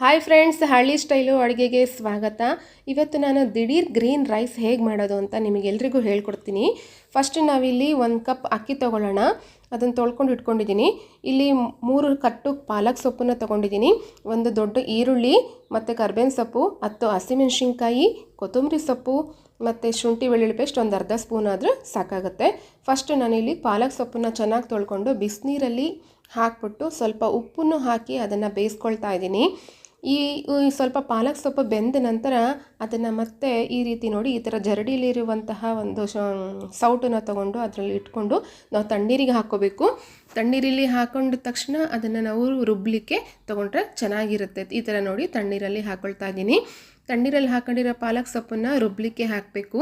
Hi friends ಹಳ್ಳಿ style ಅಡುಗೆಗೆ ಸ್ವಾಗತ. ಇವತ್ತು ನಾನು ದಿಢೀರ್ ಗ್ರೀನ್ ರೈಸ್ ಹೇಗೆ ಮಾಡೋದು ಅಂತ ನಿಮಗೆಲ್ರಿಗೂ ಹೇಳ್ಕೊಡ್ತೀನಿ. ಫಸ್ಟ್ ನಾವಿಲ್ಲಿ ಒಂದು ಕಪ್ ಅಕ್ಕಿ ತೊಗೊಳ್ಳೋಣ. ಅದನ್ನು ತೊಳ್ಕೊಂಡು ಇಟ್ಕೊಂಡಿದ್ದೀನಿ. ಇಲ್ಲಿ ಮೂರು ಕಟ್ಟು ಪಾಲಕ್ ಸೊಪ್ಪನ್ನು ತೊಗೊಂಡಿದ್ದೀನಿ. ಒಂದು ದೊಡ್ಡ ಈರುಳ್ಳಿ, ಮತ್ತು ಕರ್ಬೇವಿನ ಸೊಪ್ಪು, ಹತ್ತು ಹಸಿಮೆಣ್ಸಿನ್ಕಾಯಿ, ಕೊತ್ತಂಬರಿ ಸೊಪ್ಪು, ಮತ್ತು ಶುಂಠಿ ಬೆಳ್ಳುಳ್ಳಿ ಪೇಸ್ಟ್ ಒಂದು ಅರ್ಧ ಸ್ಪೂನ್ ಆದರೂ ಸಾಕಾಗುತ್ತೆ. ಫಸ್ಟ್ ನಾನಿಲ್ಲಿ ಪಾಲಕ್ ಸೊಪ್ಪನ್ನು ಚೆನ್ನಾಗಿ ತೊಳ್ಕೊಂಡು ಬಿಸಿನೀರಲ್ಲಿ ಹಾಕ್ಬಿಟ್ಟು ಸ್ವಲ್ಪ ಉಪ್ಪನ್ನು ಹಾಕಿ ಅದನ್ನು ಬೇಯಿಸ್ಕೊಳ್ತಾ ಇದ್ದೀನಿ. ಈ ಸ್ವಲ್ಪ ಪಾಲಕ್ ಸೊಪ್ಪು ಬೆಂದ ನಂತರ ಅದನ್ನು ಮತ್ತೆ ಈ ರೀತಿ ನೋಡಿ ಈ ಥರ ಜರಡಿಲಿರುವಂತಹ ಒಂದು ಸೌಟನ್ನು ತಗೊಂಡು ಅದರಲ್ಲಿ ಇಟ್ಕೊಂಡು ನಾವು ತಣ್ಣೀರಿಗೆ ಹಾಕ್ಕೋಬೇಕು. ತಣ್ಣೀರಲ್ಲಿ ಹಾಕೊಂಡ ತಕ್ಷಣ ಅದನ್ನು ನಾವು ರುಬ್ಬಲಿಕ್ಕೆ ತೊಗೊಂಡ್ರೆ ಚೆನ್ನಾಗಿರುತ್ತೆ. ಈ ಥರ ನೋಡಿ ತಣ್ಣೀರಲ್ಲಿ ಹಾಕ್ಕೊಳ್ತಾ ಇದ್ದೀನಿ. ತಣ್ಣೀರಲ್ಲಿ ಹಾಕೊಂಡಿರೋ ಪಾಲಕ್ ಸೊಪ್ಪನ್ನು ರುಬ್ಬಲಿಕ್ಕೆ ಹಾಕಬೇಕು.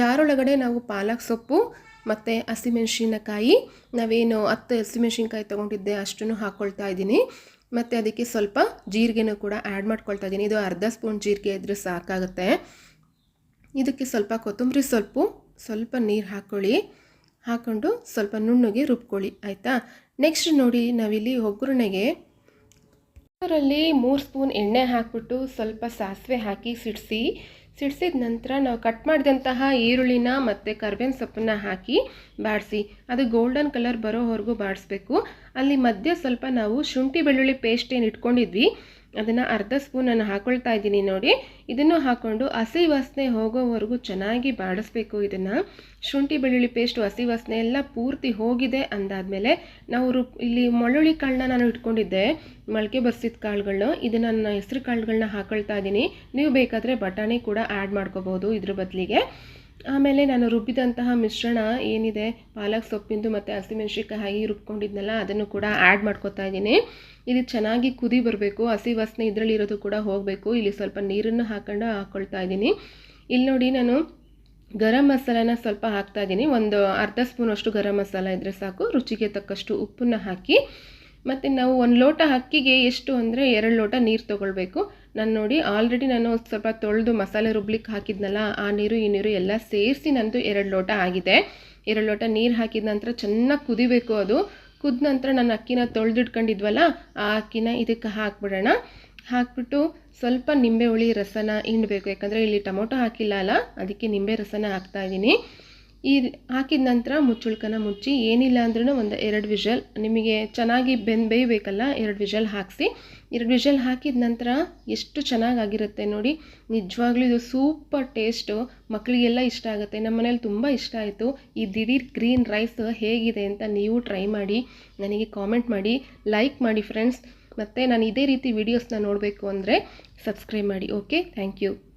ಜಾರೊಳಗಡೆ ನಾವು ಪಾಲಕ್ ಸೊಪ್ಪು ಮತ್ತು ಹಸಿಮೆಣಸಿನಕಾಯಿ. ನಾವೇನು ಹತ್ತು ಹಸಿಮೆಣ್ಸಿನ್ಕಾಯಿ ತೊಗೊಂಡಿದ್ದೆ, ಅಷ್ಟನ್ನು ಹಾಕ್ಕೊಳ್ತಾ ಇದ್ದೀನಿ. ಮತ್ತು ಅದಕ್ಕೆ ಸ್ವಲ್ಪ ಜೀರಿಗೆನೂ ಕೂಡ ಆ್ಯಡ್ ಮಾಡ್ಕೊಳ್ತಾ ಇದ್ದೀನಿ. ಇದು ಅರ್ಧ ಸ್ಪೂನ್ ಜೀರಿಗೆ ಇದ್ದರೆ ಸಾಕಾಗುತ್ತೆ. ಇದಕ್ಕೆ ಸ್ವಲ್ಪ ಕೊತ್ತಂಬರಿ ಸೊಪ್ಪು, ಸ್ವಲ್ಪ ನೀರು ಹಾಕ್ಕೊಳ್ಳಿ ಹಾಕ್ಕೊಂಡು ಸ್ವಲ್ಪ ನುಣ್ಣಗೆ ರುಬ್ಕೊಳ್ಳಿ, ಆಯಿತಾ? ನೆಕ್ಸ್ಟ್ ನೋಡಿ ನಾವಿಲ್ಲಿ ಒಗ್ಗರಣೆಗೆ ಅದರಲ್ಲಿ ಮೂರು ಸ್ಪೂನ್ ಎಣ್ಣೆ ಹಾಕ್ಬಿಟ್ಟು ಸ್ವಲ್ಪ ಸಾಸಿವೆ ಹಾಕಿ ಸಿಡಿಸಿ ಸಿಡಿಸಿದ ನಂತರ ನಾವು ಕಟ್ ಮಾಡಿದಂತಹ ಈರುಳ್ಳಿನ ಮತ್ತು ಕರ್ಬೇವಿನ ಸೊಪ್ಪನ್ನ ಹಾಕಿ ಬಾಡಿಸಿ. ಅದು ಗೋಲ್ಡನ್ ಕಲರ್ ಬರೋವರೆಗೂ ಬಾಡಿಸ್ಬೇಕು. ಅಲ್ಲಿ ಮಧ್ಯೆ ಸ್ವಲ್ಪ ನಾವು ಶುಂಠಿ ಬೆಳ್ಳುಳ್ಳಿ ಪೇಸ್ಟ್ ಏನು ಇಟ್ಕೊಂಡಿದ್ವಿ ಅದನ್ನು ಅರ್ಧ ಸ್ಪೂನನ್ನು ಹಾಕೊಳ್ತಾ ಇದ್ದೀನಿ ನೋಡಿ. ಇದನ್ನು ಹಾಕ್ಕೊಂಡು ಹಸಿ ವಾಸನೆ ಹೋಗೋವರೆಗೂ ಚೆನ್ನಾಗಿ ಬಾಡಿಸ್ಬೇಕು ಇದನ್ನು. ಶುಂಠಿ, ಬೆಳ್ಳುಳ್ಳಿ ಪೇಸ್ಟು ಹಸಿ ವಾಸನೆ ಎಲ್ಲ ಪೂರ್ತಿ ಹೋಗಿದೆ ಅಂದಾದಮೇಲೆ ನಾವು ರುಬ್ ಇಲ್ಲಿ ಮಳ್ಳುಳ್ಳಿ ಕಾಳನ್ನ ನಾನು ಇಟ್ಕೊಂಡಿದ್ದೆ. ಮೊಳಕೆ ಬರ್ಸಿದ ಕಾಳುಗಳನ್ನ ಇದನ್ನು ನನ್ನ ಹೆಸರು ಕಾಳುಗಳನ್ನ ಹಾಕೊಳ್ತಾ ಇದ್ದೀನಿ. ನೀವು ಬೇಕಾದರೆ ಬಟಾಣಿ ಕೂಡ ಆ್ಯಡ್ ಮಾಡ್ಕೋಬೋದು ಇದ್ರ ಬದಲಿಗೆ. ಆಮೇಲೆ ನಾನು ರುಬ್ಬಿದಂತಹ ಮಿಶ್ರಣ ಏನಿದೆ? ಪಾಲಕ್ ಸೊಪ್ಪಿಂದು ಮತ್ತು ಹಸಿಮೆಣ್ಸಿನ್ಕಾಯಿ ರುಬ್ಕೊಂಡಿದ್ನಲ್ಲ, ಅದನ್ನು ಕೂಡ ಆ್ಯಡ್ ಮಾಡ್ಕೊತಾ ಇದ್ದೀನಿ. ಇದು ಚೆನ್ನಾಗಿ ಕುದಿ ಬರಬೇಕು. ಹಸಿ ವಾಸನೆ ಇದರಲ್ಲಿರೋದು ಕೂಡ ಹೋಗಬೇಕು. ಇಲ್ಲಿ ಸ್ವಲ್ಪ ನೀರನ್ನು ಹಾಕೊಂಡು ಹಾಕ್ಕೊಳ್ತಾ ಇದ್ದೀನಿ. ಇಲ್ಲಿ ನೋಡಿ ನಾನು ಗರಂ ಮಸಾಲಾನ ಸ್ವಲ್ಪ ಹಾಕ್ತಾ ಇದ್ದೀನಿ. ಒಂದು ಅರ್ಧ ಸ್ಪೂನಷ್ಟು ಗರಂ ಮಸಾಲ ಇದ್ದರೆ ಸಾಕು. ರುಚಿಗೆ ತಕ್ಕಷ್ಟು ಉಪ್ಪನ್ನು ಹಾಕಿ, ಮತ್ತು ನಾವು ಒಂದು ಲೋಟ ಅಕ್ಕಿಗೆ ಎಷ್ಟು ಅಂದರೆ ಎರಡು ಲೋಟ ನೀರು ತೊಗೊಳ್ಬೇಕು. ನಾನು ನೋಡಿ ಆಲ್ರೆಡಿ ನಾನು ಸ್ವಲ್ಪ ತೊಳೆದು ಮಸಾಲೆ ರುಬ್ಲಿಕ್ಕೆ ಹಾಕಿದ್ನಲ್ಲ, ಆ ನೀರು, ಈ ನೀರು ಎಲ್ಲ ಸೇರಿಸಿ ನಂದು ಎರಡು ಲೋಟ ಆಗಿದೆ. ಎರಡು ಲೋಟ ನೀರು ಹಾಕಿದ ನಂತರ ಚೆನ್ನಾಗಿ ಕುದಿಬೇಕು ಅದು. ಕುದ ನಂತರ ನಾನು ಅಕ್ಕಿನ ತೊಳೆದಿಟ್ಕೊಂಡಿದ್ವಲ್ಲ, ಆ ಅಕ್ಕಿನ ಇದಕ್ಕೆ ಹಾಕ್ಬಿಡೋಣ. ಹಾಕ್ಬಿಟ್ಟು ಸ್ವಲ್ಪ ನಿಂಬೆ ಹುಳಿ ರಸನ ಹಿಂಡಬೇಕು, ಯಾಕಂದರೆ ಇಲ್ಲಿ ಟೊಮೊಟೊ ಹಾಕಿಲ್ಲ ಅಲ್ಲ, ಅದಕ್ಕೆ ನಿಂಬೆ ರಸನ ಹಾಕ್ತಾ ಇದ್ದೀನಿ ಈ ಹಾಕಿದ ನಂತರ ಮುಚ್ಚುಳ್ಕನ ಮುಚ್ಚಿ, ಏನಿಲ್ಲ ಅಂದ್ರೂ ಒಂದು ಎರಡು ವಿಷಲ್, ನಿಮಗೆ ಚೆನ್ನಾಗಿ ಬೆಂದು ಬೇಯಬೇಕಲ್ಲ, ಎರಡು ವಿಷಲ್ ಹಾಕಿಸಿ. ಎರಡು ವಿಷಲ್ ಹಾಕಿದ ನಂತರ ಎಷ್ಟು ಚೆನ್ನಾಗಾಗಿರುತ್ತೆ ನೋಡಿ. ನಿಜವಾಗ್ಲೂ ಇದು ಸೂಪರ್ ಟೇಸ್ಟು. ಮಕ್ಕಳಿಗೆಲ್ಲ ಇಷ್ಟ ಆಗುತ್ತೆ. ನಮ್ಮ ಮನೇಲಿ ತುಂಬ ಇಷ್ಟ ಆಯಿತು. ಈ ದಿಢೀರ್ ಗ್ರೀನ್ ರೈಸ್ ಹೇಗಿದೆ ಅಂತ ನೀವು ಟ್ರೈ ಮಾಡಿ. ನನಗೆ ಕಾಮೆಂಟ್ ಮಾಡಿ, ಲೈಕ್ ಮಾಡಿ ಫ್ರೆಂಡ್ಸ್. ಮತ್ತು ನಾನು ಇದೇ ರೀತಿ ವೀಡಿಯೋಸ್ನ ನೋಡಬೇಕು ಅಂದರೆ ಸಬ್ಸ್ಕ್ರೈಬ್ ಮಾಡಿ, ಓಕೆ? Thank you.